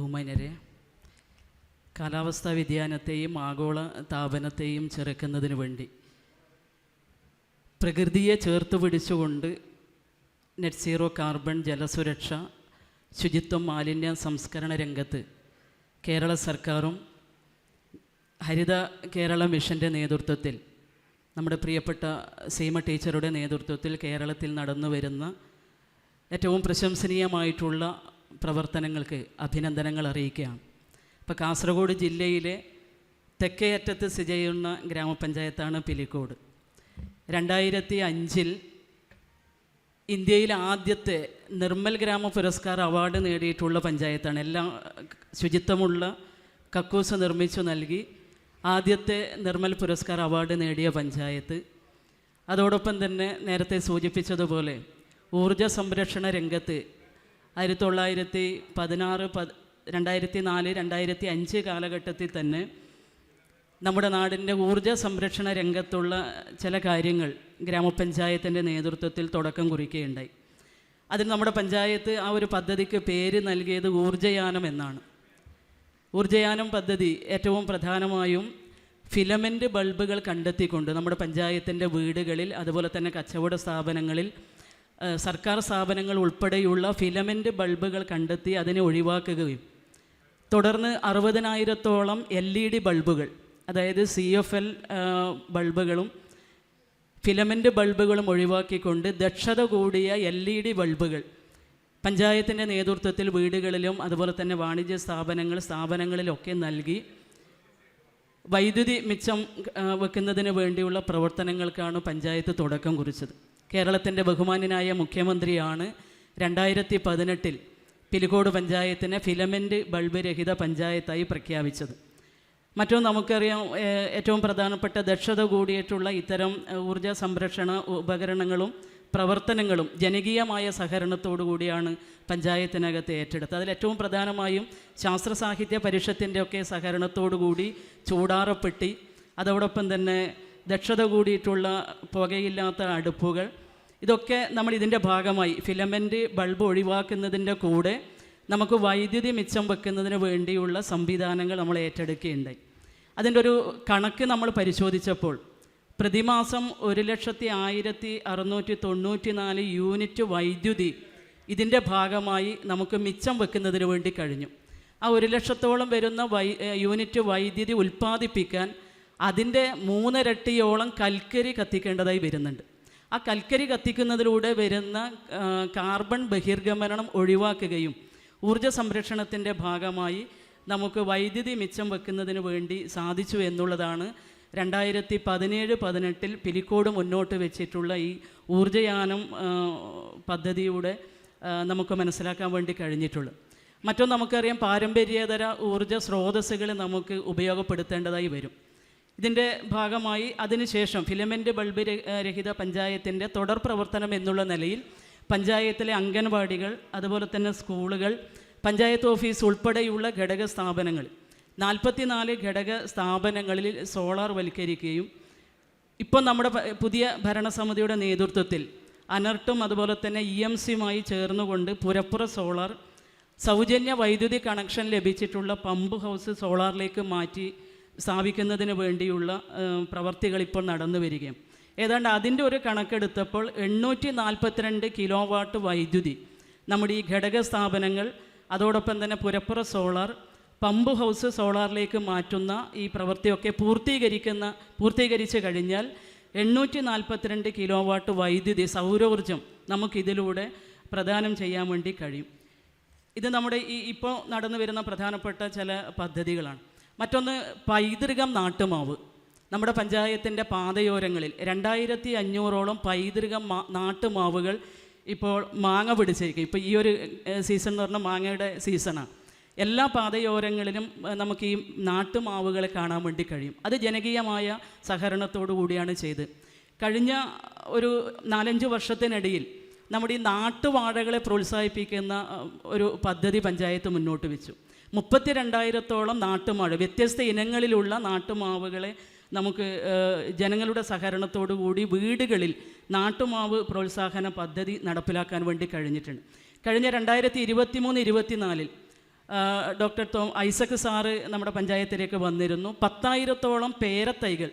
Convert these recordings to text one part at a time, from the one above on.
ബഹുമാന്യരെ കാലാവസ്ഥാ വ്യതിയാനത്തെയും ആഗോള താപനത്തെയും ചെറുക്കുന്നതിന് വേണ്ടി പ്രകൃതിയെ ചേർത്ത് പിടിച്ചുകൊണ്ട് നെറ്റ് സീറോ കാർബൺ ജലസുരക്ഷ ശുചിത്വം മാലിന്യ സംസ്കരണ രംഗത്ത് കേരള സർക്കാരും ഹരിത കേരള മിഷന്റെ നേതൃത്വത്തിൽ നമ്മുടെ പ്രിയപ്പെട്ട സീമ ടീച്ചറുടെ നേതൃത്വത്തിൽ കേരളത്തിൽ നടന്നു വരുന്ന ഏറ്റവും പ്രശംസനീയമായിട്ടുള്ള പ്രവർത്തനങ്ങൾക്ക് അഭിനന്ദനങ്ങൾ അറിയിക്കുകയാണ്. ഇപ്പോൾ കാസർഗോഡ് ജില്ലയിലെ തെക്കേയറ്റത്ത് സ്ഥിതി ചെയ്യുന്ന ഗ്രാമപഞ്ചായത്താണ് പിലിക്കോട്. രണ്ടായിരത്തി അഞ്ചിൽ ഇന്ത്യയിലെ ആദ്യത്തെ നിർമ്മൽ ഗ്രാമ പുരസ്കാർ അവാർഡ് നേടിയിട്ടുള്ള പഞ്ചായത്താണ്. എല്ലാ ശുചിത്വമുള്ള കക്കൂസ് നിർമ്മിച്ചു നൽകി ആദ്യത്തെ നിർമ്മൽ പുരസ്കാർ അവാർഡ് നേടിയ പഞ്ചായത്ത്. അതോടൊപ്പം തന്നെ നേരത്തെ സൂചിപ്പിച്ചതുപോലെ ഊർജ സംരക്ഷണ രംഗത്ത് ആയിരത്തി തൊള്ളായിരത്തി പതിനാറ് പത് രണ്ടായിരത്തി നാല് രണ്ടായിരത്തി അഞ്ച് കാലഘട്ടത്തിൽ തന്നെ നമ്മുടെ നാടിന്റെ ഊർജ സംരക്ഷണ രംഗത്തുള്ള ചില കാര്യങ്ങൾ ഗ്രാമപഞ്ചായത്തിന്റെ നേതൃത്വത്തിൽ തുടക്കം കുറിക്കുകയുണ്ടായി. അതിന് നമ്മുടെ പഞ്ചായത്ത് ആ ഒരു പദ്ധതിക്ക് പേര് നൽകിയത് ഊർജയാനം എന്നാണ്. ഊർജയാനം പദ്ധതി ഏറ്റവും പ്രധാനമായും ഫിലമെന്റ് ബൾബുകൾ കണ്ടെത്തിക്കൊണ്ട് നമ്മുടെ പഞ്ചായത്തിന്റെ വീടുകളിൽ അതുപോലെ തന്നെ കച്ചവട സ്ഥാപനങ്ങളിൽ സർക്കാർ സ്ഥാപനങ്ങൾ ഉൾപ്പെടെയുള്ള ഫിലമെന്റ് ബൾബുകൾ കണ്ടെത്തി അതിനെ ഒഴിവാക്കുകയും. തുടർന്ന് അറുപതിനായിരത്തോളം എൽ ഇ ഡി ബൾബുകൾ അതായത് സി എഫ് എൽ ബൾബുകളും ഫിലമെന്റ് ബൾബുകളും ഒഴിവാക്കിക്കൊണ്ട് ദക്ഷത കൂടിയ എൽ ഇ ഡി ബൾബുകൾ പഞ്ചായത്തിന്റെ നേതൃത്വത്തിൽ വീടുകളിലും അതുപോലെ തന്നെ വാണിജ്യ സ്ഥാപനങ്ങൾ സ്ഥാപനങ്ങളിലൊക്കെ നൽകി. വൈദ്യുതി മിച്ചം വെക്കുന്നതിന് വേണ്ടിയുള്ള പ്രവർത്തനങ്ങൾക്കാണ് പഞ്ചായത്ത് തുടക്കം കുറിച്ചത്. കേരളത്തിന്റെ ബഹുമാന്യനായ മുഖ്യമന്ത്രിയാണ്. രണ്ടായിരത്തി പതിനെട്ടിൽ പിലിക്കോട് പഞ്ചായത്തിനെ ഫിലമെന്റ് ബൾബ് രഹിത പഞ്ചായത്തായി പ്രഖ്യാപിച്ചത്. മറ്റൊന്ന് നമുക്കറിയാം ഏറ്റവും പ്രധാനപ്പെട്ട ദക്ഷത കൂടിയിട്ടുള്ള ഇത്തരം ഊർജ സംരക്ഷണ ഉപകരണങ്ങളും പ്രവർത്തനങ്ങളും ജനകീയമായ സഹകരണത്തോടു കൂടിയാണ് പഞ്ചായത്തിനകത്ത് ഏറ്റെടുത്തത്. അതിൽ ഏറ്റവും പ്രധാനമായും ശാസ്ത്ര സാഹിത്യ പരിഷത്തിന്റെ ഒക്കെ സഹകരണത്തോടു കൂടി ചൂടാറപ്പെട്ടി അതോടൊപ്പം തന്നെ ദക്ഷത കൂടിയിട്ടുള്ള പുകയില്ലാത്ത അടുപ്പുകൾ. ഇതൊക്കെ നമ്മൾ ഇതിന്റെ ഭാഗമായി ഫിലമെന്റ് ബൾബ് ഒഴിവാക്കുന്നതിന്റെ കൂടെ നമുക്ക് വൈദ്യുതി മിച്ചം വെക്കുന്നതിന് വേണ്ടിയുള്ള സംവിധാനങ്ങൾ നമ്മൾ ഏറ്റെടുക്കുകയുണ്ടായി. അതിന്റെ ഒരു കണക്ക് നമ്മൾ പരിശോധിച്ചപ്പോൾ പ്രതിമാസം ഒരു ലക്ഷത്തി ആയിരത്തി അറുന്നൂറ്റി തൊണ്ണൂറ്റി നാല് യൂണിറ്റ് വൈദ്യുതി ഇതിന്റെ ഭാഗമായി നമുക്ക് മിച്ചം വെക്കുന്നതിന് വേണ്ടി കഴിഞ്ഞു. ആ ഒരു ലക്ഷത്തോളം വരുന്ന വൈ യൂണിറ്റ് വൈദ്യുതി ഉൽപ്പാദിപ്പിക്കാൻ അതിന്റെ മൂന്നിരട്ടിയോളം കൽക്കരി കത്തിക്കേണ്ടതായി വരുന്നുണ്ട്. ആ കൽക്കരി കത്തിക്കുന്നതിലൂടെ വരുന്ന കാർബൺ ബഹിർഗമനം ഒഴിവാക്കുകയും ഊർജ സംരക്ഷണത്തിന്റെ ഭാഗമായി നമുക്ക് വൈദ്യുതി മിച്ചം വെക്കുന്നതിന് വേണ്ടി സാധിച്ചു എന്നുള്ളതാണ് രണ്ടായിരത്തി പതിനേഴ് പതിനെട്ടിൽ പിലിക്കോട് മുന്നോട്ട് വെച്ചിട്ടുള്ള ഈ ഊർജയാനം പദ്ധതിയുടെ നമുക്ക് മനസ്സിലാക്കാൻ വേണ്ടി കഴിഞ്ഞിട്ടുള്ളത്. മറ്റൊന്ന് നമുക്കറിയാം പാരമ്പര്യേതര ഊർജ സ്രോതസ്സുകൾ നമുക്ക് ഉപയോഗപ്പെടുത്തേണ്ടതായി വരും. ഇതിന്റെ ഭാഗമായി അതിനുശേഷം ഫിലമെന്റ് ബൾബ് രഹിത പഞ്ചായത്തിന്റെ തുടർ പ്രവർത്തനം എന്നുള്ള നിലയിൽ പഞ്ചായത്തിലെ അംഗൻവാടികൾ അതുപോലെ തന്നെ സ്കൂളുകൾ പഞ്ചായത്ത് ഓഫീസ് ഉൾപ്പെടെയുള്ള ഘടക സ്ഥാപനങ്ങൾ നാൽപ്പത്തിനാല് ഘടക സ്ഥാപനങ്ങളിൽ സോളാർ വൽക്കരിക്കുകയും ഇപ്പം നമ്മുടെ പുതിയ ഭരണസമിതിയുടെ നേതൃത്വത്തിൽ അനർട്ടും അതുപോലെ തന്നെ ഇ എം സിയുമായി ചേർന്നുകൊണ്ട് പുരപ്പുറ സോളാർ സൗജന്യ വൈദ്യുതി കണക്ഷൻ ലഭിച്ചിട്ടുള്ള പമ്പ് ഹൗസ് സോളാറിലേക്ക് മാറ്റി സ്ഥാപിക്കുന്നതിന് വേണ്ടിയുള്ള പ്രവർത്തികൾ ഇപ്പോൾ നടന്നു വരികയും. ഏതാണ്ട് അതിന്റെ ഒരു കണക്കെടുത്തപ്പോൾ എണ്ണൂറ്റി നാൽപ്പത്തിരണ്ട് കിലോ വാട്ട് വൈദ്യുതി നമ്മുടെ ഈ ഘടക സ്ഥാപനങ്ങൾ അതോടൊപ്പം തന്നെ പുരപ്പുറ സോളാർ പമ്പ് ഹൗസ് സോളാറിലേക്ക് മാറ്റുന്ന ഈ പ്രവൃത്തിയൊക്കെ പൂർത്തീകരിക്കുന്ന പൂർത്തീകരിച്ച് കഴിഞ്ഞാൽ എണ്ണൂറ്റി നാൽപ്പത്തിരണ്ട് കിലോ വാട്ട് വൈദ്യുതി സൗരോർജം നമുക്കിതിലൂടെ പ്രദാനം ചെയ്യാൻ വേണ്ടി കഴിയും. ഇത് നമ്മുടെ ഈ ഇപ്പോൾ നടന്നു വരുന്ന പ്രധാനപ്പെട്ട ചില പദ്ധതികളാണ്. മറ്റൊന്ന് പൈതൃകം നാട്ടുമാവ്. നമ്മുടെ പഞ്ചായത്തിന്റെ പാതയോരങ്ങളിൽ രണ്ടായിരത്തി അഞ്ഞൂറോളം പൈതൃകം നാട്ടുമാവുകൾ ഇപ്പോൾ മാങ്ങ പിടിച്ചിരിക്കും. ഇപ്പോൾ ഈ ഒരു സീസൺ എന്ന് പറഞ്ഞാൽ മാങ്ങയുടെ സീസണാണ് എല്ലാ പാതയോരങ്ങളിലും നമുക്ക് ഈ നാട്ടുമാവുകളെ കാണാൻ വേണ്ടി കഴിയും. അത് ജനകീയമായ സഹകരണത്തോടു കൂടിയാണ് ചെയ്ത്. കഴിഞ്ഞ ഒരു നാലഞ്ച് വർഷത്തിനിടയിൽ നമ്മുടെ ഈ നാട്ടുവാഴകളെ പ്രോത്സാഹിപ്പിക്കുന്ന ഒരു പദ്ധതി പഞ്ചായത്ത് മുന്നോട്ട് വെച്ചു. മുപ്പത്തി രണ്ടായിരത്തോളം നാട്ടുമാവ് വ്യത്യസ്ത ഇനങ്ങളിലുള്ള നാട്ടുമാവുകളെ നമുക്ക് ജനങ്ങളുടെ സഹകരണത്തോടു കൂടി വീടുകളിൽ നാട്ടുമാവ് പ്രോത്സാഹന പദ്ധതി നടപ്പിലാക്കാൻ വേണ്ടി കഴിഞ്ഞിട്ടുണ്ട്. കഴിഞ്ഞ രണ്ടായിരത്തി ഇരുപത്തി മൂന്ന് ഇരുപത്തിനാലിൽ ഡോക്ടർ തോം ഐസക് സാറ് നമ്മുടെ പഞ്ചായത്തിലേക്ക് വന്നിരുന്നു. പത്തായിരത്തോളം പേരത്തൈകൾ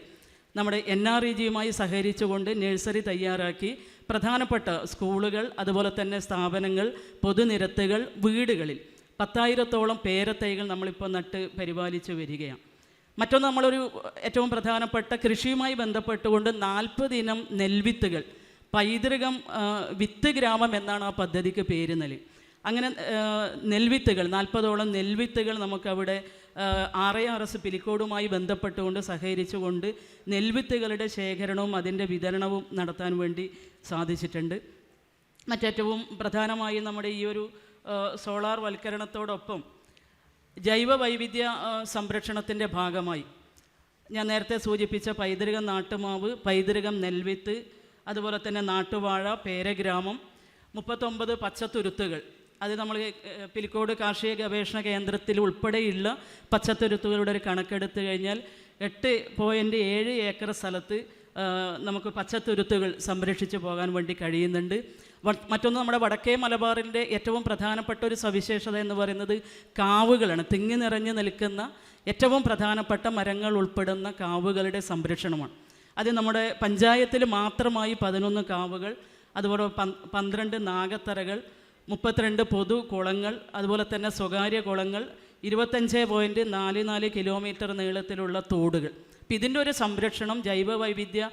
നമ്മുടെ എൻ ആർ ഇ ജിയുമായി സഹകരിച്ചുകൊണ്ട് നഴ്സറി തയ്യാറാക്കി. പ്രധാനപ്പെട്ട സ്കൂളുകൾ അതുപോലെ തന്നെ സ്ഥാപനങ്ങൾ പൊതുനിരത്തുകൾ വീടുകളിൽ. പത്തായിരത്തോളം പേരത്തൈകൾ നമ്മളിപ്പോൾ നട്ട് പരിപാലിച്ച് വരികയാണ്. മറ്റൊന്ന് നമ്മളൊരു ഏറ്റവും പ്രധാനപ്പെട്ട കൃഷിയുമായി ബന്ധപ്പെട്ടുകൊണ്ട് നാൽപ്പത് ഇനം നെൽവിത്തുകൾ പൈതൃകം വിത്ത് ഗ്രാമം എന്നാണ് ആ പദ്ധതിക്ക് പേര് നൽകി അങ്ങനെ നെൽവിത്തുകൾ നാൽപ്പതോളം നെൽവിത്തുകൾ നമുക്കവിടെ ആർ എ ആർ എസ് പിലിക്കോടുമായി ബന്ധപ്പെട്ടുകൊണ്ട് സഹകരിച്ചുകൊണ്ട് നെൽവിത്തുകളുടെ ശേഖരണവും അതിന്റെ വിതരണവും നടത്താൻ വേണ്ടി സാധിച്ചിട്ടുണ്ട്. മറ്റേറ്റവും പ്രധാനമായും നമ്മുടെ ഈ ഒരു സോളാർ വൽക്കരണത്തോടൊപ്പം ജൈവ വൈവിധ്യ സംരക്ഷണത്തിന്റെ ഭാഗമായി. ഞാൻ നേരത്തെ സൂചിപ്പിച്ച പൈതൃകം നാട്ടുമാവ് പൈതൃകം നെൽവിത്ത് അതുപോലെ തന്നെ നാട്ടുവാഴ പേരഗ്രാമം മുപ്പത്തൊമ്പത് പച്ചത്തുരുത്തുകൾ. അത് നമ്മൾ പിലിക്കോട് കാർഷിക ഗവേഷണ കേന്ദ്രത്തിൽ ഉൾപ്പെടെയുള്ള പച്ചത്തുരുത്തുകളുടെ ഒരു കണക്കെടുത്ത് കഴിഞ്ഞാൽ എട്ട് പോയിന്റ് ഏഴ് ഏക്കർ സ്ഥലത്ത് നമുക്ക് പച്ചത്തുരുത്തുകൾ സംരക്ഷിച്ചു പോകാൻ വേണ്ടി കഴിയുന്നുണ്ട്. മറ്റൊന്ന് നമ്മുടെ വടക്കേ മലബാറിന്റെ ഏറ്റവും പ്രധാനപ്പെട്ട ഒരു സവിശേഷത എന്ന് പറയുന്നത് കാവുകളാണ്. തിങ്ങി നിറഞ്ഞു നിൽക്കുന്ന ഏറ്റവും പ്രധാനപ്പെട്ട മരങ്ങൾ ഉൾപ്പെടുന്ന കാവുകളുടെ സംരക്ഷണമാണ്. അത് നമ്മുടെ പഞ്ചായത്തിൽ മാത്രമായി പതിനൊന്ന് കാവുകൾ അതുപോലെ പന്ത്രണ്ട് നാഗത്തറകൾ മുപ്പത്തിരണ്ട് പൊതു കുളങ്ങൾ അതുപോലെ തന്നെ സ്വകാര്യ കുളങ്ങൾ ഇരുപത്തഞ്ച് പോയിന്റ് നാല് നാല് കിലോമീറ്റർ നീളത്തിലുള്ള തോടുകൾ. അപ്പം ഇതിന്റെ ഒരു സംരക്ഷണം ജൈവ വൈവിധ്യ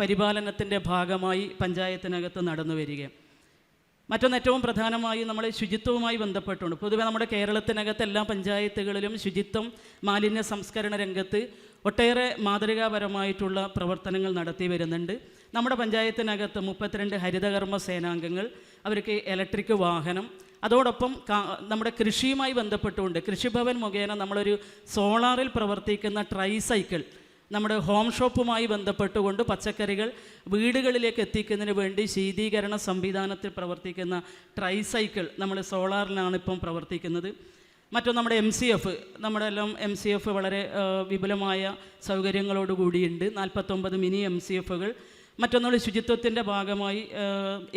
പരിപാലനത്തിന്റെ ഭാഗമായി പഞ്ചായത്തിനകത്ത് നടന്നു വരികയാണ്. മറ്റൊന്ന് ഏറ്റവും പ്രധാനമായി നമ്മൾ ശുചിത്വവുമായി ബന്ധപ്പെട്ടുണ്ട്. പൊതുവെ നമ്മുടെ കേരളത്തിനകത്ത് എല്ലാ പഞ്ചായത്തുകളിലും ശുചിത്വം മാലിന്യ സംസ്കരണ രംഗത്ത് ഒട്ടേറെ മാതൃകാപരമായിട്ടുള്ള പ്രവർത്തനങ്ങൾ നടത്തി വരുന്നുണ്ട്. നമ്മുടെ പഞ്ചായത്തിനകത്ത് മുപ്പത്തിരണ്ട് ഹരിതകർമ്മ സേനാംഗങ്ങൾ അവർക്ക് ഇലക്ട്രിക് വാഹനം അതോടൊപ്പം നമ്മുടെ കൃഷിയുമായി ബന്ധപ്പെട്ടുകൊണ്ട് കൃഷിഭവൻ മുഖേന നമ്മളൊരു സോളാറിൽ പ്രവർത്തിക്കുന്ന ട്രൈസൈക്കിൾ നമ്മുടെ ഹോം ഷോപ്പുമായി ബന്ധപ്പെട്ടുകൊണ്ട് പച്ചക്കറികൾ വീടുകളിലേക്ക് എത്തിക്കുന്നതിന് വേണ്ടി ശീതീകരണ സംവിധാനത്തിൽ പ്രവർത്തിക്കുന്ന ട്രൈസൈക്കിൾ നമ്മൾ സോളാറിലാണ് ഇപ്പം പ്രവർത്തിക്കുന്നത്. മറ്റൊന്ന് നമ്മുടെ എം സി എഫ് നമ്മുടെ എല്ലാം എം സി എഫ് വളരെ വിപുലമായ സൗകര്യങ്ങളോട് കൂടിയുണ്ട്. നാൽപ്പത്തൊമ്പത് മിനി എം സി എഫുകൾ മറ്റൊന്നുള്ള ശുചിത്വത്തിന്റെ ഭാഗമായി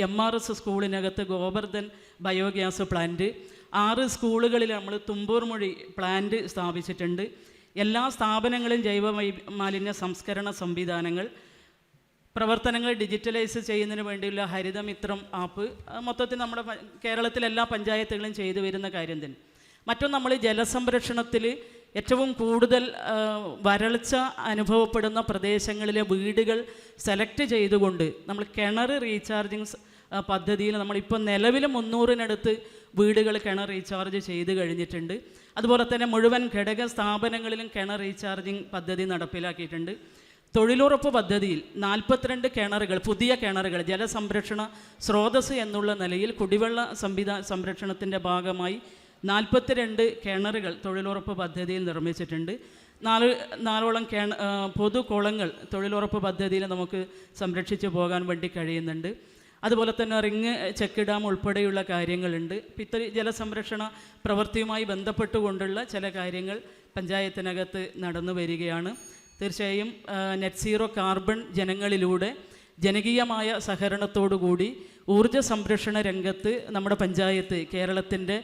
എം ആർ എസ് സ്കൂളിനകത്ത് ഗോവർദ്ധൻ ബയോഗ്യാസ് പ്ലാന്റ്. ആറ് സ്കൂളുകളിൽ നമ്മൾ തുമ്പൂർമൊഴി പ്ലാന്റ് സ്ഥാപിച്ചിട്ടുണ്ട്. എല്ലാ സ്ഥാപനങ്ങളും ജൈവ മാലിന്യ സംസ്കരണ സംവിധാനങ്ങൾ പ്രവർത്തനങ്ങൾ ഡിജിറ്റലൈസ് ചെയ്യുന്നതിന് വേണ്ടിയുള്ള ഹരിതമിത്രം ആപ്പ് മൊത്തത്തിൽ നമ്മുടെ കേരളത്തിലെ എല്ലാ പഞ്ചായത്തുകളും ചെയ്തു വരുന്ന കാര്യം തന്നെ. മറ്റൊന്ന് നമ്മൾ ജലസംരക്ഷണത്തിൽ ഏറ്റവും കൂടുതൽ വരൾച്ച അനുഭവപ്പെടുന്ന പ്രദേശങ്ങളിലെ വീടുകൾ സെലക്ട് ചെയ്തുകൊണ്ട് നമ്മൾ കിണർ റീചാർജിങ് പദ്ധതിയിൽ നമ്മളിപ്പോൾ നിലവിൽ മുന്നൂറിനടുത്ത് വീടുകൾ കിണർ റീചാർജ് ചെയ്ത് കഴിഞ്ഞിട്ടുണ്ട്. അതുപോലെ തന്നെ മുഴുവൻ ഘടക സ്ഥാപനങ്ങളിലും കിണർ റീചാർജിങ് പദ്ധതി നടപ്പിലാക്കിയിട്ടുണ്ട്. തൊഴിലുറപ്പ് പദ്ധതിയിൽ നാൽപ്പത്തിരണ്ട് കിണറുകൾ പുതിയ കിണറുകൾ ജലസംരക്ഷണ സ്രോതസ് എന്നുള്ള നിലയിൽ കുടിവെള്ള സംവിധാ സംരക്ഷണത്തിന്റെ ഭാഗമായി നാൽപ്പത്തിരണ്ട് കിണറുകൾ തൊഴിലുറപ്പ് പദ്ധതിയിൽ നിർമ്മിച്ചിട്ടുണ്ട്. നാല് നാലോളം കിണ പൊതുകുളങ്ങൾ പൊതു കുളങ്ങൾ തൊഴിലുറപ്പ് പദ്ധതിയിൽ നമുക്ക് സംരക്ഷിച്ചു പോകാൻ വേണ്ടി കഴിയുന്നുണ്ട്. അതുപോലെ തന്നെ റിങ് ചെക്ക് ഡാം ഉൾപ്പെടെയുള്ള കാര്യങ്ങളുണ്ട്. ഇത്തരം ജലസംരക്ഷണ പ്രവൃത്തിയുമായി ബന്ധപ്പെട്ടുകൊണ്ടുള്ള ചില കാര്യങ്ങൾ പഞ്ചായത്തിനകത്ത് നടന്നു വരികയാണ്. തീർച്ചയായും നെറ്റ് സീറോ കാർബൺ ജനങ്ങളിലൂടെ ജനകീയമായ സഹകരണത്തോടുകൂടി ഊർജ സംരക്ഷണ രംഗത്ത് നമ്മുടെ പഞ്ചായത്ത് കേരളത്തിന്റെ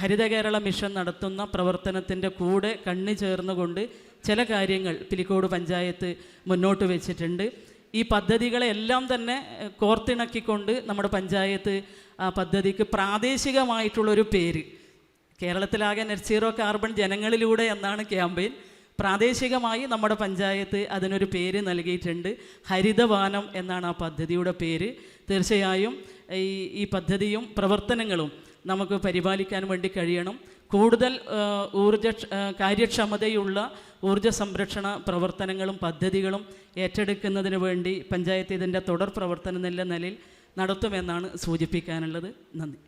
ഹരിത കേരള മിഷൻ നടത്തുന്ന പ്രവർത്തനത്തിന്റെ കൂടെ കണ്ണി ചേർന്നുകൊണ്ട് ചില കാര്യങ്ങൾ പിലിക്കോട് പഞ്ചായത്ത് മുന്നോട്ട് വെച്ചിട്ടുണ്ട്. ഈ പദ്ധതികളെല്ലാം തന്നെ കോർത്തിണക്കിക്കൊണ്ട് നമ്മുടെ പഞ്ചായത്ത് ആ പദ്ധതിക്ക് പ്രാദേശികമായിട്ടുള്ളൊരു പേര്. കേരളത്തിലാകെ നെറ്റ് സീറോ കാർബൺ ജനങ്ങളിലൂടെ എന്നാണ് ക്യാമ്പയിൻ. പ്രാദേശികമായി നമ്മുടെ പഞ്ചായത്ത് അതിനൊരു പേര് നൽകിയിട്ടുണ്ട്. ഹരിതവാനം എന്നാണ് ആ പദ്ധതിയുടെ പേര്. തീർച്ചയായും ഈ ഈ പദ്ധതിയും പ്രവർത്തനങ്ങളും നമുക്ക് പരിപാലിക്കാൻ വേണ്ടി കഴിയണം. കൂടുതൽ ഊർജ കാര്യക്ഷമതയുള്ള ഊർജ സംരക്ഷണ പ്രവർത്തനങ്ങളും പദ്ധതികളും ഏറ്റെടുക്കുന്നതിന് വേണ്ടി പഞ്ചായത്ത് ഇതിന്റെ തുടർ പ്രവർത്തനം എന്ന നിലയിൽ നടത്തുമെന്നാണ് സൂചിപ്പിക്കാനുള്ളത്. നന്ദി.